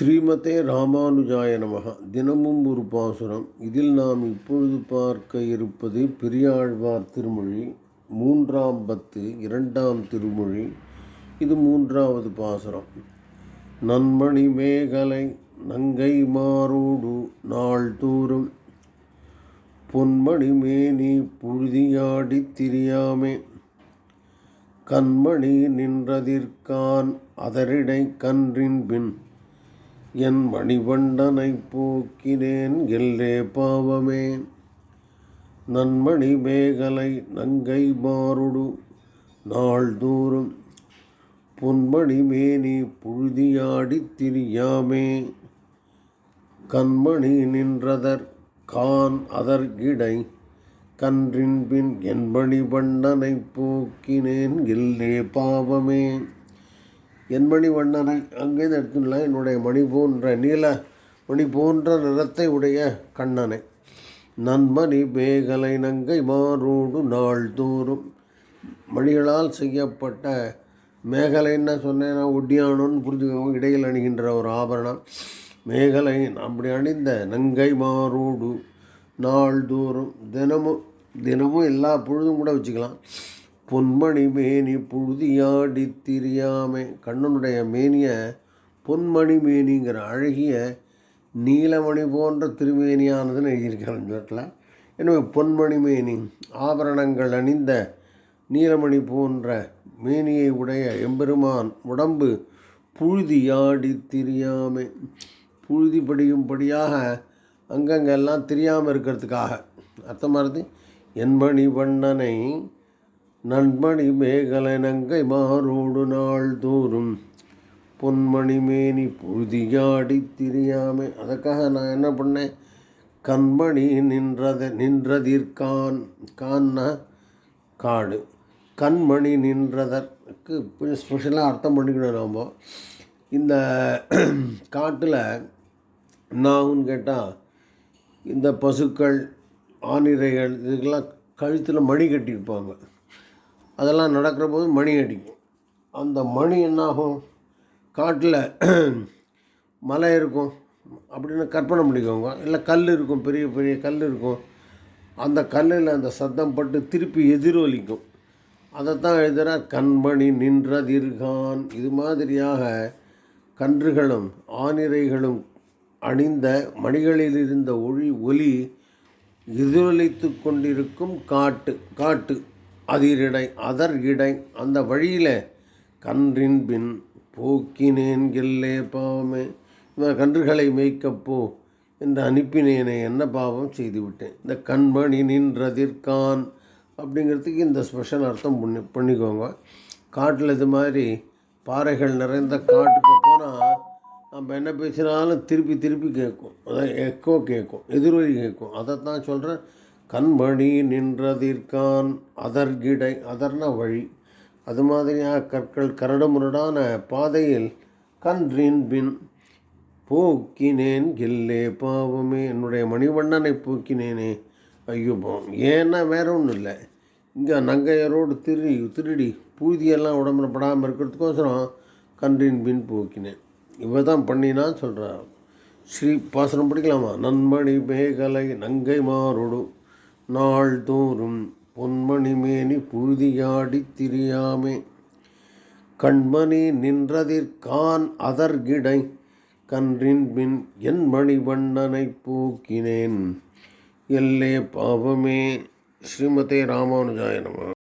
ஸ்ரீமதே ராமானுஜாய நமக. தினமும் ஒரு பாசுரம். இதில் நாம் இப்பொழுது பார்க்க இருப்பது பெரியாழ்வார் திருமொழி மூன்றாம் பத்து இரண்டாம் திருமொழி. இது மூன்றாவது பாசுரம். நன்மணி மேகலை நங்கை மாரோடு நாள்தோறும். பொன்மணி மேனி புழுதியாடித் திரியாமே. கண்மணி நின்றதிற்கான் அதரிடை கன்றின் பின். என் மணிவண்டனை போக்கினேன் எல்லே பாவமே. நன்மணி மேகலை நங்கை மாறுடு. நாள்தோறும் பொன்மணி மேனி புழுதியாடித் திரியாமே. கண்மணி நின்றதர் கான் அதற்கிடை. கன்றின்பின் என் மணிவண்ணனை போக்கினேன் இல்லே பாவமே. என் மணி வண்ணனை அங்கேருந்து எடுத்துள்ள என்னுடைய மணி போன்ற நீல மணி போன்ற நிறத்தை உடைய கண்ணனை. நன்மணி மேகலை நங்கை மாறோடு நாள்தோறும். மணிகளால் செய்யப்பட்ட மேகலைன்னு சொன்னேன் ஒட்டியானோன்னு புரிஞ்சுக்கோங்க இடையில் அணிகின்ற ஒரு ஆபரணம். மேகலை அப்படி அணிந்த நங்கை மாறோடு நாள்தோறும். தினமும் தினமும் எல்லா பொழுதும் கூட வச்சுக்கலாம். பொன்மணி மேனி புழுதியாடி திரியாமை. கண்ணனுடைய மேனிய பொன்மணி மேனிங்கிற அழகிய நீலமணி போன்ற திருமேனியானதுன்னு எழுதியிருக்கார் இந்த இடத்துல. எனவே பொன்மணி மேனி ஆபரணங்கள் அணிந்த நீலமணி போன்ற மேனியை உடைய எம்பெருமான் உடம்பு புழுதியாடி திரியாமை. புழுதி படியும்படியாக அங்கங்கெல்லாம் தெரியாமல் இருக்கிறதுக்காக. அர்த்தமானது என்மணி வண்ணனை நண்பணி மேகலை நங்கை மாறோடு நாள் தோறும் பொன்மணி மேனி புழுதியாடி திரியாமே. அதுக்காக நான் என்ன பண்ணேன்? கண்மணி நின்றத நின்றதிற்கான் கான்னா காடு. கண்மணி நின்றதற்கு ஸ்பெஷலாக அர்த்தம் பண்ணிக்கணும் நாம். இந்த காட்டில் என்னாகுன்னு கேட்டால் இந்த பசுக்கள் ஆனிறைகள் இதுக்கெல்லாம் கழுத்தில் மணி கட்டியிருப்பாங்க. அதெல்லாம் நடக்கிற போது மணி அடிக்கும். அந்த மணி என்னாகும்? காட்டில் மலை இருக்கும். அப்படின்னு கற்பனை பண்ணிக்கோங்க. இல்லை கல் இருக்கும் பெரிய பெரிய கல் இருக்கும். அந்த கல்லில் அந்த சத்தம் பட்டு திருப்பி எதிரொலிக்கும். அதைத்தான் எழுதுகிறார் கண்மணி நின்றதிர்கான் இது மாதிரியாக கன்றுகளும் ஆனிரைகளும் அணிந்த மணிகளில் இருந்த ஒளி ஒலி எதிரொலித்து கொண்டிருக்கும் காட்டு காட்டு. அதிரிடை அதர் இடை அந்த வழியில் கன்றின் பின் போக்கினேன் கெல்லே பாவமே. இந்த கன்றுகளை மேய்க்கப்போ என்று அனுப்பினேனே என்ன பாவம் செய்துவிட்டேன். இந்த கண்மணி நின்றதிர்கான் அப்படிங்கிறதுக்கு இந்த ஸ்பெஷல் அர்த்தம் பண்ணி பண்ணிக்கோங்க. காட்டில் இது மாதிரி பாறைகள் நிறைந்த காட்டுக்கு போனால் நம்ம என்ன பேசினாலும் திருப்பி திருப்பி கேட்கும். அதான் எக்கோ கேட்கும் எதிரொலி கேட்கும். அதைத்தான் சொல்கிறேன் கண்மணி நின்றதிற்கான் அதர்கிடை அதர்ன வழி. அது மாதிரியாக கற்கள் கரடுமுரடான பாதையில் கன்றின் பின் போக்கினேன் கில்லே பாவமே என்னுடைய மணிவண்ணனை போக்கினேனே ஐயோ பாவம் ஏன்னா வேற ஒன்றும் இல்லை. இங்கே நங்கையரோடு திருடி திருடி பூதியெல்லாம் உடம்புல படாமல் இருக்கிறதுக்கோசரம் கன்றின் பின் போக்கினேன். இவ தான் பண்ணினான்னு சொல்கிறார் ஸ்ரீ பாசனம் படிக்கலாமா? நன்மணி மேகலை நங்கை மாறோடு நாள்தோறும் பொன்மணிமேனி புழுதியாடி திரியாமே. கண்மணி நின்றதிற்கான் அதர்கிடை கன்றின்பின் என் மணிவண்ணனை போக்கினேன். எல்லே பாவமே. ஸ்ரீமதே ராமானுஜாய நம.